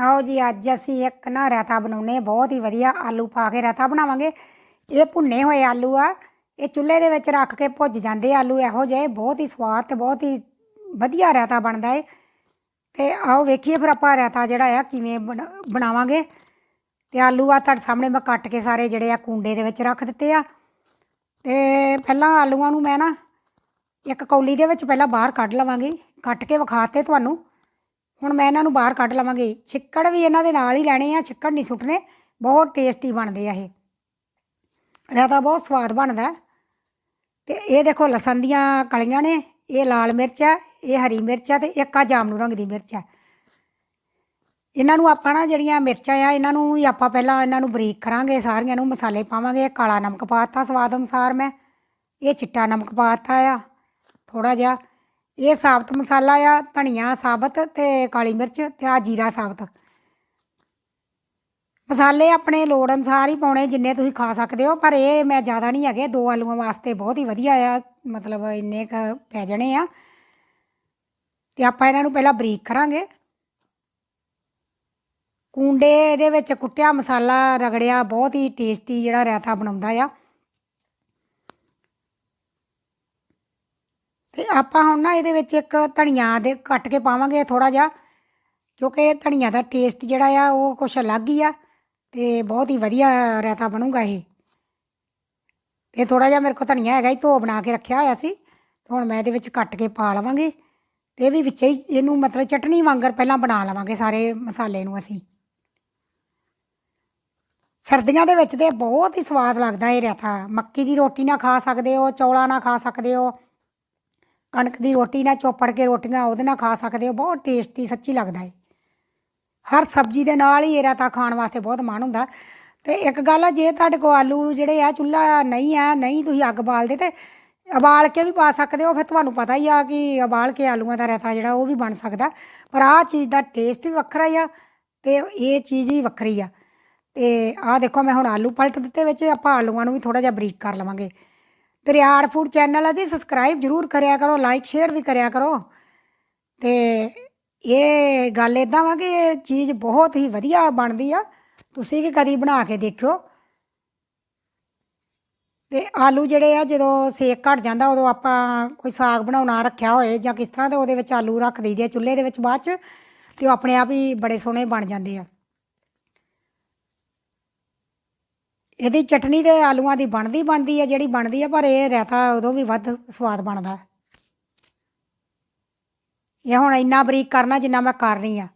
ਆਓ ਜੀ, ਅੱਜ ਅਸੀਂ ਇੱਕ ਨਾ ਰਾਇਤਾ ਬਣਾਉਨੇ ਬਹੁਤ ਹੀ ਵਧੀਆ ਆਲੂ ਪਾ ਕੇ ਰਾਇਤਾ ਬਣਾਵਾਂਗੇ। ਇਹ ਭੁੰਨੇ ਹੋਏ ਆਲੂ ਆ, ਇਹ ਚੁੱਲ੍ਹੇ ਦੇ ਵਿੱਚ ਰੱਖ ਕੇ ਭੁੱਜ ਜਾਂਦੇ ਆਲੂ ਇਹੋ ਜਿਹੇ, ਬਹੁਤ ਹੀ ਸਵਾਦ ਤੇ ਬਹੁਤ ਹੀ ਵਧੀਆ ਰਾਇਤਾ ਬਣਦਾ ਏ। ਤੇ ਆਓ ਵੇਖੀਏ ਫਿਰ ਆਪਾਂ ਰਾਇਤਾ ਜਿਹੜਾ ਆ ਕਿਵੇਂ ਬਣਾ- ਬਣਾਵਾਂਗੇ। ਤੇ ਆਲੂ ਆ ਤੁਹਾਡੇ ਸਾਹਮਣੇ ਮੈਂ ਕੱਟ ਕੇ ਸਾਰੇ ਜਿਹੜੇ ਆ ਕੁੰਡੇ ਦੇ ਵਿੱਚ ਰੱਖ ਦਿੱਤੇ ਆ। ਤੇ ਪਹਿਲਾਂ ਆਲੂਆਂ ਨੂੰ ਮੈਂ ਨਾ ਇੱਕ ਕੌਲੀ ਦੇ ਵਿੱਚ ਪਹਿਲਾਂ ਬਾਹਰ ਕੱਢ ਲਵਾਂਗੀ, ਕੱਟ ਕੇ ਵਿਖਾਤੇ ਤੁਹਾਨੂੰ। ਹੁਣ ਮੈਂ ਇਹਨਾਂ ਨੂੰ ਬਾਹਰ ਕੱਢ ਲਵਾਂਗੀ। ਛਿੱਕੜ ਵੀ ਇਹਨਾਂ ਦੇ ਨਾਲ ਹੀ ਲੈਣੇ ਆ, ਛਿੱਕੜ ਨਹੀਂ ਸੁੱਟਣੇ। ਬਹੁਤ ਟੇਸਟੀ ਬਣਦੇ ਆ ਇਹ। ਰਾਇਤਾ ਬਹੁਤ ਸਵਾਦ ਬਣਦਾ। ਹੈ। ਤੇ ਇਹ ਦੇਖੋ ਲਸਣ ਦੀਆਂ ਕਲੀਆਂ ਨੇ, ਇਹ ਲਾਲ ਮਿਰਚ ਆ, ਇਹ ਹਰੀ ਮਿਰਚ ਆ ਤੇ ਇੱਕ ਆ ਜਾਮਨੂ ਰੰਗ ਦੀ ਮਿਰਚ ਆ। ਇਹਨਾਂ ਨੂੰ ਆਪਾਂ ਨਾ ਜਿਹੜੀਆਂ ਮਿਰਚਾਂ ਆ, ਇਹਨਾਂ ਨੂੰ ਹੀ ਆਪਾਂ ਪਹਿਲਾਂ ਇਹਨਾਂ ਨੂੰ ਬਰੀਕ ਕਰਾਂਗੇ, ਸਾਰੀਆਂ ਨੂੰ ਮਸਾਲੇ ਪਾਵਾਂਗੇ। ਕਾਲਾ ਨਮਕ ਪਾਤਾ ਸਵਾਦ ਅਨੁਸਾਰ ਮੈਂ। ਇਹ ਚਿੱਟਾ ਨਮਕ ਪਾਤਾ ਆ ਥੋੜਾ ਜਿਹਾ। ਇਹ ਸਾਬਤ ਮਸਾਲਾ ਆ, ਧਨੀਆ ਸਾਬਤ ਤੇ ਕਾਲੀ ਮਿਰਚ ਤੇ ਆ ਜੀਰਾ ਸਾਬਤ। ਮਸਾਲੇ ਆਪਣੇ ਲੋੜ ਅਨੁਸਾਰ ਹੀ ਪਾਉਣੇ, ਜਿੰਨੇ ਤੁਸੀਂ ਖਾ ਸਕਦੇ ਹੋ, ਪਰ ਇਹ ਮੈਂ ਜ਼ਿਆਦਾ ਨਹੀਂ ਹੈਗੇ, ਦੋ ਆਲੂਆਂ ਵਾਸਤੇ ਬਹੁਤ ਹੀ ਵਧੀਆ ਆ, ਮਤਲਬ ਇੰਨੇ ਕ ਪੈ ਜਾਣੇ ਆ। ਤੇ ਆਪਾਂ ਇਹਨਾਂ ਨੂੰ ਪਹਿਲਾਂ ਬਰੀਕ ਕਰਾਂਗੇ। ਕੁੰਡੇ ਇਹਦੇ ਵਿੱਚ ਕੁੱਟਿਆ ਮਸਾਲਾ ਰਗੜਿਆ, ਬਹੁਤ ਹੀ ਟੇਸਟੀ ਜਿਹੜਾ ਰਾਇਤਾ ਬਣਾਉਂਦਾ ਆ। ਤੇ ਆਪਾਂ ਹੁਣ ਨਾ ਇਹਦੇ ਵਿੱਚ ਇੱਕ ਧਨੀਆ ਦੇ ਕੱਟ ਕੇ ਪਾਵਾਂਗੇ ਥੋੜਾ ਜਿਹਾ, ਕਿਉਂਕਿ ਧਨੀਆ ਦਾ ਟੇਸਟ ਜਿਹੜਾ ਆ ਉਹ ਕੁਛ ਅਲੱਗ ਹੀ ਆ ਤੇ ਬਹੁਤ ਹੀ ਵਧੀਆ ਰਾਇਤਾ ਬਣੂਗਾ ਇਹ। ਤੇ ਥੋੜਾ ਜਿਹਾ ਮੇਰੇ ਕੋਲ ਧਨੀਆ ਹੈਗਾ ਹੀ ਧੋ ਬਣਾ ਕੇ ਰੱਖਿਆ ਹੋਇਆ ਸੀ, ਤੇ ਹੁਣ ਮੈਂ ਇਹਦੇ ਵਿੱਚ ਕੱਟ ਕੇ ਪਾ ਲਵਾਂਗੀ ਤੇ ਇਹ ਵੀ ਵਿੱਚ ਹੀ ਇਹਨੂੰ ਮਤਲਬ ਚਟਨੀ ਵਾਂਗਰ ਪਹਿਲਾਂ ਬਣਾ ਲਵਾਂਗੇ ਸਾਰੇ ਮਸਾਲੇ ਨੂੰ ਅਸੀਂ। ਸਰਦੀਆਂ ਦੇ ਵਿੱਚ ਤੇ ਬਹੁਤ ਹੀ ਸਵਾਦ ਲੱਗਦਾ ਇਹ ਰਾਇਤਾ। ਮੱਕੀ ਦੀ ਰੋਟੀ ਨਾਲ ਖਾ ਸਕਦੇ ਹੋ, ਚੌਲਾਂ ਨਾਲ ਖਾ ਸਕਦੇ ਹੋ ਕਣਕ ਦੀ ਰੋਟੀ ਨਾਲ ਚੋਪੜ ਕੇ ਰੋਟੀਆਂ ਉਹਦੇ ਨਾਲ ਖਾ ਸਕਦੇ ਹੋ, ਬਹੁਤ ਟੇਸਟੀ ਸੱਚੀ ਲੱਗਦਾ ਹੈ ਹਰ ਸਬਜ਼ੀ ਦੇ ਨਾਲ ਹੀ ਇਹ ਰਾਇਤਾ ਖਾਣ ਵਾਸਤੇ ਬਹੁਤ ਮਨ ਹੁੰਦਾ। ਤੇ ਇੱਕ ਗੱਲ ਆ, ਜੇ ਤੁਹਾਡੇ ਕੋਲ ਆਲੂ ਜਿਹੜੇ ਆ ਚੁੱਲ੍ਹਾ ਨਹੀਂ ਆ, ਨਹੀਂ ਤੁਸੀਂ ਅੱਗ ਬਾਲਦੇ ਤੇ ਉਬਾਲ ਕੇ ਵੀ ਪਾ ਸਕਦੇ ਹੋ, ਫਿਰ ਤੁਹਾਨੂੰ ਪਤਾ ਹੀ ਆ ਕਿ ਉਬਾਲ ਕੇ ਆਲੂਆਂ ਦਾ ਰਾਇਤਾ ਜਿਹੜਾ ਉਹ ਵੀ ਬਣ ਸਕਦਾ। ਪਰ ਆਹ ਚੀਜ਼ ਦਾ ਟੇਸਟ ਵੀ ਵੱਖਰਾ ਹੀ ਆ ਤੇ ਇਹ ਚੀਜ਼ ਹੀ ਵੱਖਰੀ ਆ। ਤੇ ਆਹ ਦੇਖੋ, ਮੈਂ ਹੁਣ ਆਲੂ ਪਲਟ ਦਿੱਤੇ, ਵਿੱਚ ਆਪਾਂ ਆਲੂਆਂ ਨੂੰ ਵੀ ਥੋੜਾ ਜਿਹਾ ਬਰੀਕ ਕਰ ਲਵਾਂਗੇ। ਤੇ ਰਿਆੜ ਫੂਡ ਚੈਨਲ ਆ ਜੀ ਸਬਸਕ੍ਰਾਈਬ ਜਰੂਰ ਕਰਿਆ ਕਰੋ ਲਾਈਕ ਸ਼ੇਅਰ ਵੀ ਕਰਿਆ ਕਰੋ। ਤੇ ਇਹ ਗੱਲ ਇਦਾਂ ਵਾ ਕਿ ਇਹ ਚੀਜ਼ ਬਹੁਤ ਹੀ ਵਧੀਆ ਬਣਦੀ ਆ। ਤੁਸੀਂ ਵੀ ਕਦੀ ਬਣਾ ਕੇ ਦੇਖਿਓ। ਤੇ ਆਲੂ ਜਿਹੜੇ ਆ, ਜਦੋਂ ਸੇਕ ਘਟ ਜਾਂਦਾ, ਉਦੋਂ ਆਪਾਂ ਕੋਈ ਸਾਗ ਬਣਾਉਣਾ ਰੱਖਿਆ ਹੋਏ ਜਾਂ ਕਿਸ ਤਰ੍ਹਾਂ ਦੇ ਉਹਦੇ ਵਿੱਚ ਆਲੂ ਰੱਖ ਦਈਦੇ ਆ, ਚੁੱਲ੍ਹੇ ਦੇ ਵਿੱਚ ਬਾਅਦ ਚ, ਤੇ ਉਹ ਆਪਣੇ ਆਪ ਹੀ ਬੜੇ ਸੋਹਣੇ ਬਣ ਜਾਂਦੇ ਆ। ਇਹਦੀ ਚਟਨੀ ਤੇ ਆਲੂਆਂ ਦੀ ਬਣਦੀ ਬਣਦੀ ਹੈ ਜਿਹੜੀ ਬਣਦੀ ਹੈ ਪਰ ਇਹ ਰਾਇਤਾ ਉਦੋਂ ਵੀ ਵੱਧ ਸਵਾਦ ਬਣਦਾ। ਇਹ ਹੁਣ ਇੰਨਾ ਬਰੀਕ ਕਰਨਾ ਜਿੰਨਾ ਮੈਂ ਕਰ ਰਹੀ ਆ।